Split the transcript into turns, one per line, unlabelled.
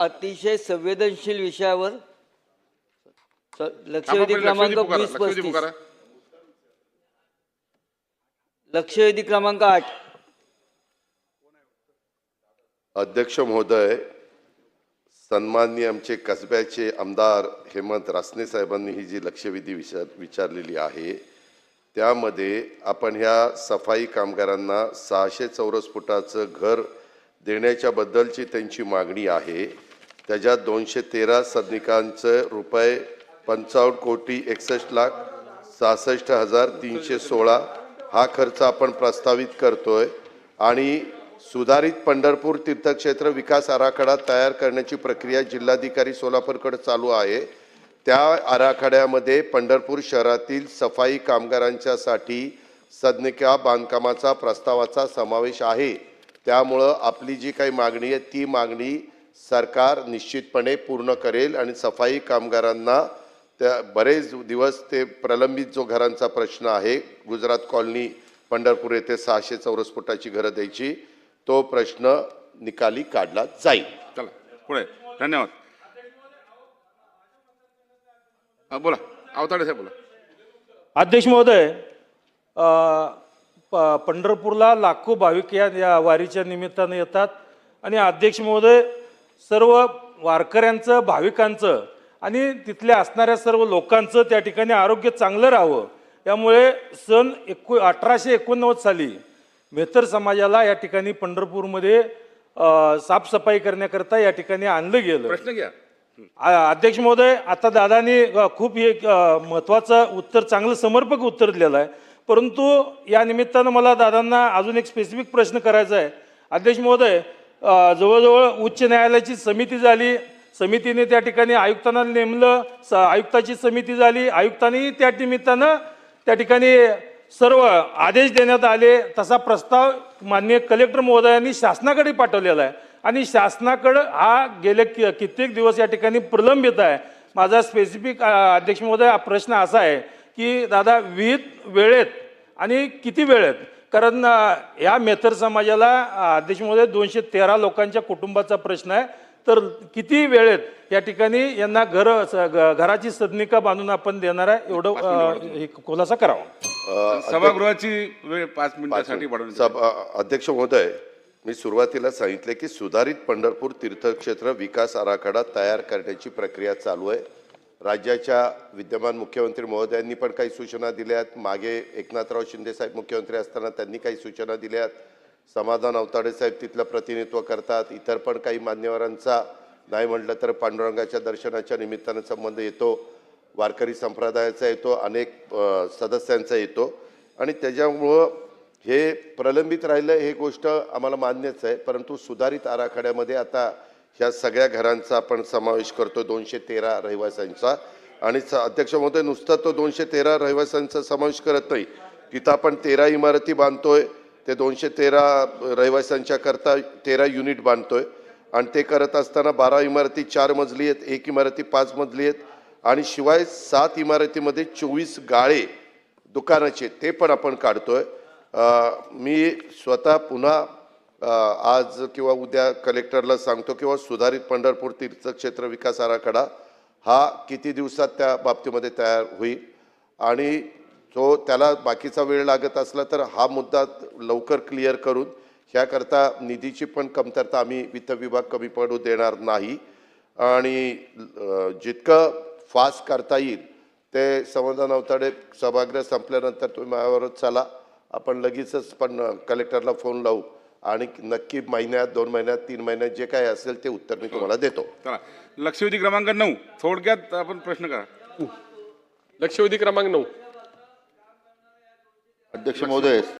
अतिशय संवेदनशील विषयावर. स- लक्षवेधी क्रमांक वीस पस्तीस. लक्षवेधी क्रमांक आठ.
अध्यक्ष महोदय सन्माननीय आमचे कसब्याचे आमदार हेमंत रासने साहेबांनी ही जी लक्षवेधी विचार विचारलेली आहे त्यामध्ये आपण ह्या सफाई कामगारांना सहाशे चौरस फुटाचं घर देण्याच्या बद्दलची त्यांची मागणी आहे. त्याच्यात दोनशे तेरा सदनिकांचं रुपये पंचावन्न कोटी एकसष्ट लाख सहासष्ट हजार तीनशे सोळा हा खर्च आपण प्रस्तावित करतोय. आणि सुधारित पंढरपूर तीर्थक्षेत्र विकास आराखडा तयार करण्याची प्रक्रिया जिल्हाधिकारी सोलापूरकडे चालू आहे. त्या आराखड्यामध्ये पंढरपूर शहरातील सफाई कामगारांच्यासाठी सदनिका बांधकामाचा प्रस्तावाचा समावेश आहे. त्यामुळं आपली जी काही मागणी आहे ती मागणी सरकार निश्चितपणे पूर्ण करेल आणि सफाई कामगारांना त्या बरेच दिवस ते प्रलंबित जो घरांचा प्रश्न आहे गुजरात कॉलनी पंढरपूर येथे सहाशे चौरस फुटाची घरं द्यायची तो प्रश्न निकाली काढला जाईल.
चला पुढे. धन्यवाद. हा, बोला. अवताडे साहेब बोला.
अध्यक्ष महोदय अ, प- पंढरपूरला लाखो भाविक या या वारीच्या निमित्तानं येतात. आणि अध्यक्ष महोदय सर्व वारकऱ्यांचं भाविकांचं आणि तिथल्या असणाऱ्या सर्व लोकांचं त्या ठिकाणी आरोग्य चांगलं राहावं. यामुळे सन एकू अठराशे एकोणनव्वद साली मेहतर समाजाला या ठिकाणी पंढरपूरमध्ये साफसफाई करण्याकरता या ठिकाणी आणलं गेलं.
प्रश्न घ्या.
अध्यक्ष महोदय आता दादानी खूप एक अ, महत्वाचं उत्तर चांगलं समर्पक उत्तर दिलेलं आहे. परंतु या निमित्तानं मला दादांना अजून एक स्पेसिफिक प्रश्न करायचा आहे. अध्यक्ष महोदय जवळजवळ उच्च न्यायालयाची समिती झाली. समितीने त्या ठिकाणी आयुक्तांना नेमलं. स आयुक्ताची समिती झाली. आयुक्तांनी त्या निमित्तानं त्या ठिकाणी सर्व आदेश देण्यात आले. तसा प्रस्ताव माननीय कलेक्टर महोदयांनी शासनाकडे पाठवलेला आहे. आणि शासनाकडं हा गेले कि कित्येक दिवस या ठिकाणी प्रलंबित आहे. माझा स्पेसिफिक अध्यक्ष महोदय हा प्रश्न असा आहे की दादा विहित वेळेत आणि किती वेळेत? कारण या मेथर समाजाला महोदय दोनशे तेरा लोकांच्या कुटुंबाचा प्रश्न आहे. तर किती वेळेत या ठिकाणी यांना घर घराची सदनिका बांधून आपण देणार आहे. एवढं खुलासा करावा.
सभागृहाची वेळ पाच मिनिटासाठी
अध्यक्ष महोदय मी सुरुवातीला सांगितले की सुधारित पंढरपूर तीर्थक्षेत्र विकास आराखडा तयार करण्याची प्रक्रिया चालू आहे. राज्याच्या विद्यमान मुख्यमंत्री महोदयांनी पण काही सूचना दिल्यात. मागे एकनाथराव शिंदेसाहेब मुख्यमंत्री असताना त्यांनी काही सूचना दिल्यात. समाधान अवताडे साहेब तिथलं प्रतिनिधित्व करतात. इतर पण काही मान्यवरांचा नाही म्हटलं तर पांडुरंगाच्या दर्शनाच्या निमित्तानं संबंध येतो. वारकरी संप्रदायाचा येतो. अनेक सदस्यांचा येतो. आणि त्याच्यामुळं हे प्रलंबित राहिलं हे गोष्ट आम्हाला मान्यच आहे. परंतु सुधारित आराखड्यामध्ये आता ह्या सगळ्या घरांचा आपण समावेश करतो दोनशे तेरा रहिवाशांचा. आणि स- अध्यक्ष महोदय नुसता तो दोनशे तेरा रहिवाशांचा समावेश करत नाही. तिथं आपण तेरा इमारती बांधतोय ते दोनशे तेरा रहिवाशांच्या करता तेरा युनिट बांधतोय. आणि ते करत असताना बारा इमारती चार मजली आहेत एक इमारती पाच मजली आहेत. आणि शिवाय सात इमारतीमध्ये चोवीस गाळे दुकानाचे ते पण आपण काढतोय. मी स्वतः पुन्हा आज किंवा उद्या कलेक्टरला सांगतो किंवा सुधारित पंढरपूर तीर्थक्षेत्र विकास आराखडा हा किती दिवसात त्या बाबतीमध्ये तयार होईल? आणि तो त्याला बाकीचा वेळ लागत असला तर हा मुद्दा लवकर क्लिअर करून ह्याकरता निधीची पण कमतरता आम्ही वित्त विभाग कमी पडू देणार नाही. आणि जितकं फास्ट करता येईल ते समाधान अवताडे सभागृह संपल्यानंतर तुम्ही माझ्यावरच चला. आपण लगेचच पण कलेक्टरला फोन लावू. आणि नक्की महिन्यात दोन महिन्यात तीन महिन्यात जे काय असेल ते उत्तर मी तुम्हाला देतो.
चला. लक्षवेधी क्रमांक नऊ. थोडक्यात आपण प्रश्न करा.
लक्षवेधी क्रमांक नऊ.
अध्यक्ष महोदय.